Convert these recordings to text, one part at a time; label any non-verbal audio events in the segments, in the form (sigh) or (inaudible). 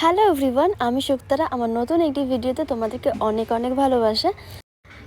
Hello everyone আমি শুক্তারা আমার নতুন একটি ভিডিওতে তোমাদেরকে অনেক অনেক ভালোবাসা।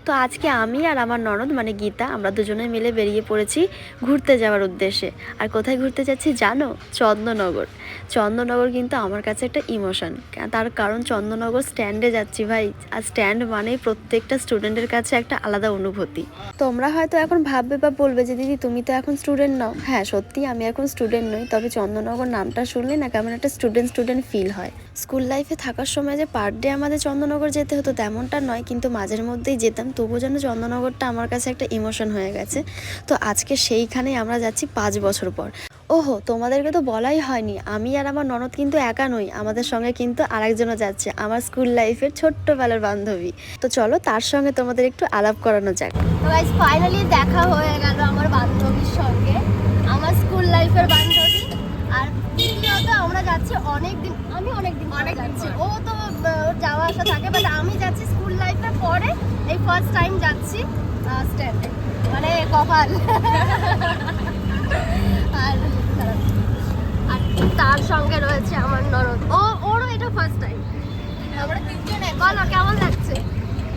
তো আজকে আমি আর আমার ননদ মানে গীতা, আমরা দুজনে মিলে বেরিয়ে পড়েছি ঘুরতে যাওয়ার উদ্দেশ্যে। আর কোথায় ঘুরতে যাচ্ছি জানো? চন্দননগর। চন্দননগর কিন্তু আমার কাছে একটা ইমোশন। তার কারণ চন্দননগর স্ট্যান্ডে যাচ্ছি ভাই। আর স্ট্যান্ড মানেই প্রত্যেকটা স্টুডেন্টের কাছে একটা আলাদা অনুভূতি। তোমরা হয়তো এখন ভাববে বা বলবে যে, দিদি, তুমি তো এখন স্টুডেন্ট নাও। হ্যাঁ সত্যি আমি এখন স্টুডেন্ট নই, তবে চন্দননগর নামটা শুনলে না কেমন একটা স্টুডেন্ট স্টুডেন্ট ফিল হয়। স্কুল লাইফে থাকার সময় যে পার ডে আমাদের চন্দননগর যেতে হতো তেমনটা নয়, কিন্তু মাঝের মধ্যেই যেতাম, তবুও যেন চন্দননগরটা আমার কাছে একটা ইমোশন হয়ে গেছে। তো আজকে সেইখানেই আমরা যাচ্ছি পাঁচ বছর পর। ওহো তোমাদেরকে তো বলাই হয়নি। আমি আর আমার ননদ কিন্তু একা নই আমাদের সঙ্গে কিন্তু আরেকজনও যাচ্ছে আমার স্কুল লাইফের ছোট্টবেলার বান্ধবী। তো চলো তার সঙ্গে তোমাদের একটু আলাপ করানো যাক। গাইস ফাইনালি দেখা হয়ে গেল আমার বান্ধবীর সঙ্গে আমার স্কুল লাইফের বান্ধবী। আর আমরা যাচ্ছি অনেক দিন আমি অনেক দিন অনেক যাচ্ছি। ও তো যাওয়া আসা থাকে বাট আমি যাচ্ছি স্কুল লাইফের পরে এই ফার্স্ট টাইম যাচ্ছি স্ট্যান্ডে মানে কপাল (laughs) আর আর তার সঙ্গে রয়েছে আমার ননদ। ও ওরও এটা ফার্স্ট টাইম আমরা তিনজন বলো কেমন লাগছে?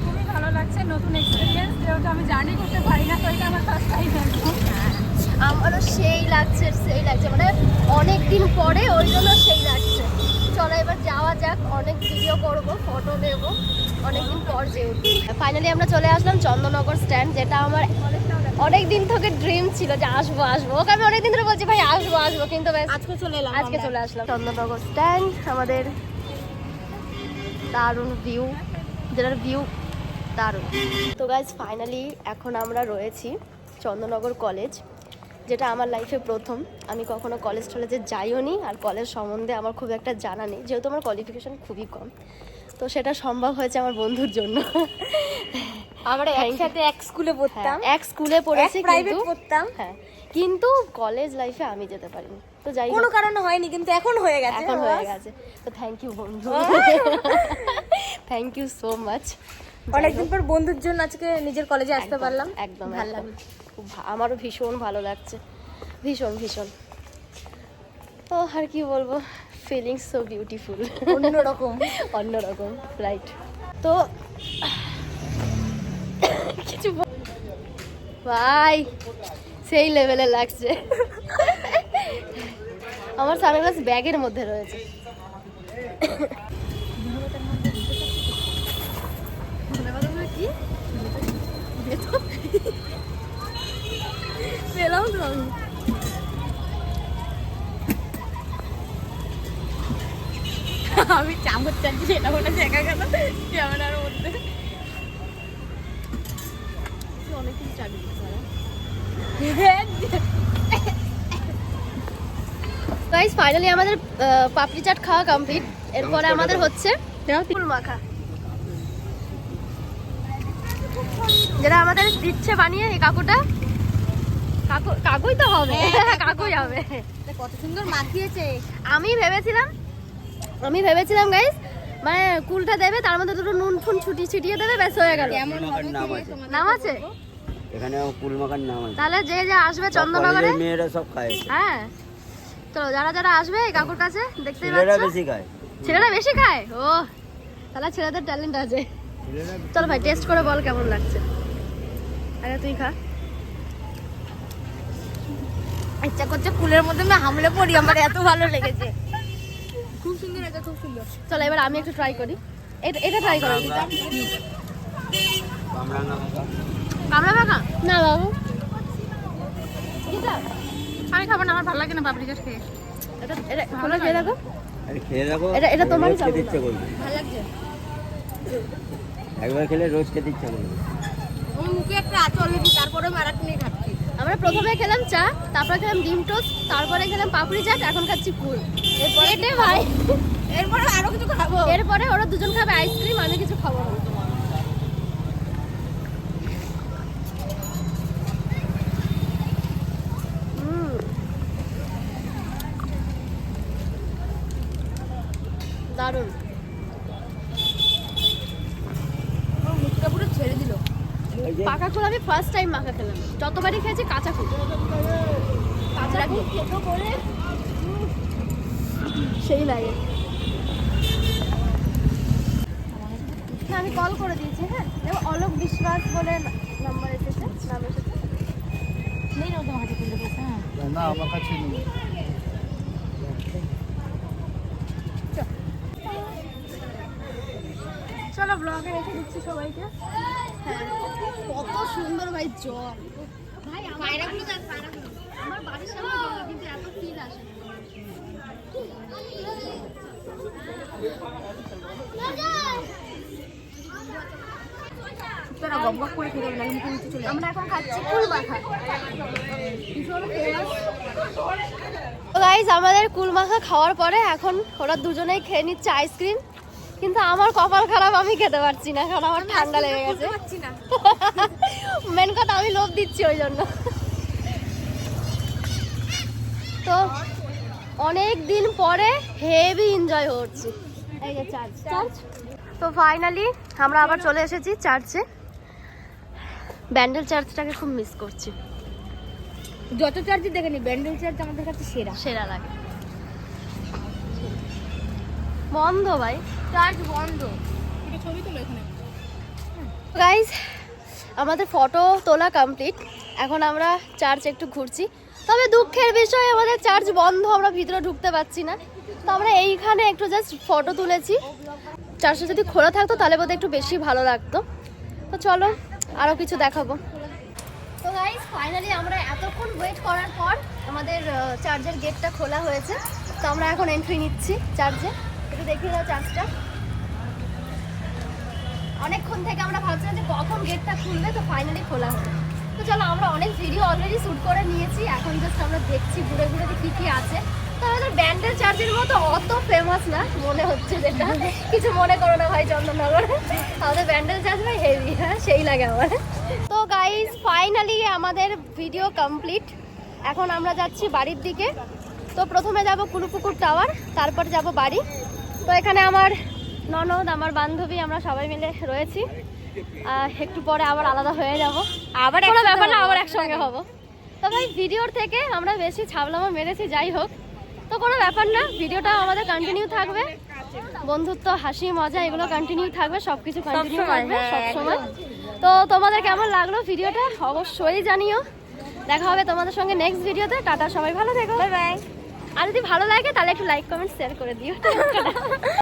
খুবই ভালো লাগছে নতুন এক্সপিরিয়েন্স যেহেতু আমি জার্নি করতে পারি না তো এটা আমার ফার্স্ট টাইম একদম আমারও সেই লাগছে সেই লাগছে। মানে অনেক দিন পরে ওই জন্য সেই লাগছে। চলো এবার যাওয়া যাক অনেক ভিডিও করব ফটো নেব। অনেকদিন পর যেহেতু। ফাইনালি আমরা চলে আসলাম চন্দননগর স্ট্যান্ড যেটা আমার অনেক দিন থেকে ড্রিম ছিল যে আসব আসব। ওকে আমি অনেকদিন ধরে বলছি ভাই আসব আসব। কিন্তু আজকে চলে এলাম আজকে চলে আসলাম। চন্দ্রনগর স্ট্যান্ড আমাদের দারুণ ভিউ যেটার ভিউ দারুণ। তো গাইজ ফাইনালি এখন আমরা রয়েছি চন্দ্রনগর কলেজ যেটা আমার লাইফে প্রথম। আমি কখনো কলেজ টলেজে যাইও নি আর কলেজ সম্বন্ধে আমার খুব একটা জানা নেই। যেহেতু আমার কোয়ালিফিকেশান খুবই কম তো সেটা সম্ভব হয়েছে আমার বন্ধুর জন্য। আমরা একসাথে এক স্কুলে পড়তাম। হ্যাঁ, এক স্কুলে পড়েছি প্রাইভেট পড়তাম। হ্যাঁ কিন্তু কলেজ লাইফে আমি যেতে পারিনি। তো যাই কোনো কারণে হয়নি কিন্তু এখন হয়ে গেছে এখন হয়ে গেছে। তো থ্যাংক ইউ বন্ধু। থ্যাংক ইউ সো মাচ অনেকদিন পর বন্ধুর জন্য আজকে নিজের কলেজে আসতে পারলাম। একদম ভালো লাগল খুব আমারও ভীষণ ভালো লাগছে। ভীষণ ভীষণ। ও আর কি বলব? ফিলিংস সো বিউটিফুল অন্যরকম। (laughs) অন্যরকম রাইট তো কিছু বল- ভাই, সেই লেভেলে লাগছে। আমার সানগ্লাস ব্যাগের মধ্যে রয়েছে। আমি চামচ চাচ্ছি সেটা মনে দেখা গেল ক্যামেরার মধ্যে? চাবি গাইস ফাইনালি আমাদের পাপড়ি চাট খাওয়া কমপ্লিট এরপরে আমাদের হচ্ছে ফুল মাখা যেটা আমাদের দিচ্ছে বানিয়ে এই কাকুটা? কাকু কাকুই তো হবে। কাকুই হবে। কত সুন্দর মাখিয়েছে। আমি ভেবেছিলাম আমি ভেবেছিলাম গাইস মানে কুলটা দেবে তার মধ্যে দুটো নুন ফুন ছুটি ছিটিয়ে দেবে ব্যাস হয়ে গেল। নাম আছে। এখানে কুল মাখার নাম আছে। তাহলে যে যে আসবে সব চন্দননগরে মেয়েরা সব খায় হ্যাঁ। চলো যারা যারা আসবে কাকুর কাছে দেখতে ছেলেরা বেশি খায়। ছেলেরা বেশি খায়? ও তাহলে ছেলেদের ট্যালেন্ট আছে। ছেলেরা চলো ভাই টেস্ট করে বল কেমন লাগছে? আগে তুই খা। ইচ্ছা করছে কুলের মধ্যে আমি হামলে পড়ি আমার এত ভালো লেগেছে। খুব সুন্দর এটা খুব সুন্দর। চলো এবার আমি একটু ট্রাই করি। এটা এটা ট্রাই করো না বাবু। আমি খাব না আমার ভালো লাগে না পাপড়ি চাট খেয়ে। এটা এটা খোলো খেয়ে দেখো। আরে খেয়ে দেখো এটা- এটা তোমারই রোজ ইচ্ছে করবে। ভালো লাগছে? একবার খেলে রোজ খেতে ইচ্ছে করবে। আমার মুখে একটা আছে অলরেডি তারপরে খাচ্ছি। আমরা প্রথমে খেলাম চা তারপরে খেলাম ডিম টোস্ট তারপরে খেলাম পাপড়ি চাট এখন খাচ্ছি কুল এরপরে ভাই। এরপরে আরও কিছু খাব? এরপরে ওরা দুজন খাবে আইসক্রিম আমি কিছু খাব না। মুখটা পুরো ছেড়ে দিল। পাকা আমি ফার্স্ট টাইম মাখা খেলাম। যতবারই খেয়েছি কাঁচা কুল কাঁচা কুল কেটো করে সেই লাগে। হ্যাঁ, আমি কল করে দিয়েছি হ্যাঁ। অলোক বিশ্বাস বলে নাম্বার এসেছে নাম এসেছে। নেই না আমার কাছে চলো ব্লগে রেখে দিচ্ছি সবাইকে। হ্যাঁ। কত সুন্দর ভাই জল। ভাই পায়রাগুলো দেখ পায়রাগুলো আমার বাড়ির সামনে জল কিন্তু এত ফিল আসে তোরা গপ গপ করে খেতে লাগে মুখে নিচে চলে আমরা এখন খাচ্ছি কুল মাখা। গাইজ আমাদের কুল মাখা খাওয়ার পরে এখন ওরা দুজনেই খেয়ে নিচ্ছে আইসক্রিম কিন্তু আমার কপাল খারাপ আমি খেতে পারছি না কারণ আমার ঠান্ডা লেগে গেছে। মেন (laughs) কথা আমি লোভ দিচ্ছি ওই জন্য। তো অনেক দিন পরে হেভি এনজয় করছি। এই যে চার্চ চার্চ তো ফাইনালি আমরা আবার চলে এসেছি চার্চে ব্যান্ডেল চার্চটাকে খুব মিস করছি। যত চার্জ দেখেনি ব্যান্ডেল চার্চ আমাদের কাছে সেরা। সেরা লাগে। বন্ধ ভাই চার্জ বন্ধ। এটা ছবি তোলো এখানে। গাইজ আমাদের ফটো তোলা কমপ্লিট এখন আমরা চার্চ একটু ঘুরছি। তবে দুঃখের বিষয় আমাদের চার্চ বন্ধ আমরা ভিতরে ঢুকতে পারছি না। তো আমরা এইখানে একটু জাস্ট ফটো তুলেছি। চার্চটা যদি খোলা থাকতো তাহলে বোধহয় একটু বেশি ভালো লাগতো। তো চলো আরও কিছু দেখাবো। তো গাইজ ফাইনালি আমরা এতক্ষণ ওয়েট করার পর আমাদের চার্চের গেটটা খোলা হয়েছে। তো আমরা এখন এন্ট্রি নিচ্ছি চার্চে একটু দেখিয়ে দাও চার্চটা অনেকক্ষণ থেকে আমরা ভাবছিলাম যে কখন গেটটা খুলবে, তো ফাইনালি খোলা হলো। তো চলো, আমরা অনেক ভিডিও অলরেডি শ্যুট করে নিয়েছি। এখন জাস্ট আমরা দেখছি ঘুরে ঘুরে যে কী কী আছে। তো আমাদের ব্যান্ডেল চার্চের মতো অত ফেমাস না, মনে হচ্ছে যেটা। কিছু মনে করো না ভাই, চন্দননগর। আমাদের ব্যান্ডেল চার্চ ভাই হেভি হ্যাঁ সেই লাগে আমার। তো গাইজ ফাইনালি আমাদের ভিডিও কমপ্লিট এখন আমরা যাচ্ছি বাড়ির দিকে। তো প্রথমে যাব কুলুপুকুর টাওয়ার তারপর যাব বাড়ি। তো এখানে আমার ননদ আমার বান্ধবী আমরা সবাই মিলে রয়েছি। একটু পরে আবার আলাদা হয়ে যাব। আবার কোনো ব্যাপার না আবার একসঙ্গে হব। তো ভাই ভিডিওর থেকে আমরা বেশি ছাবলামা মেরেছি যাই হোক। তো কোনো ব্যাপার না ভিডিওটা আমাদের কন্টিনিউ থাকবে। বন্ধুত্ব হাসি মজা এগুলো কন্টিনিউ থাকবে সব কিছু কন্টিনিউ থাকবে হ্যাঁ, সবসময়। তো তোমাদের কেমন লাগল ভিডিওটা? অবশ্যই জানিও। দেখা হবে তোমাদের সঙ্গে নেক্সট ভিডিওতে টাটা সবাই ভালো থেকো। বাই বাই আর যদি ভালো লাগে তাহলে একটু লাইক কমেন্ট শেয়ার করে দিও।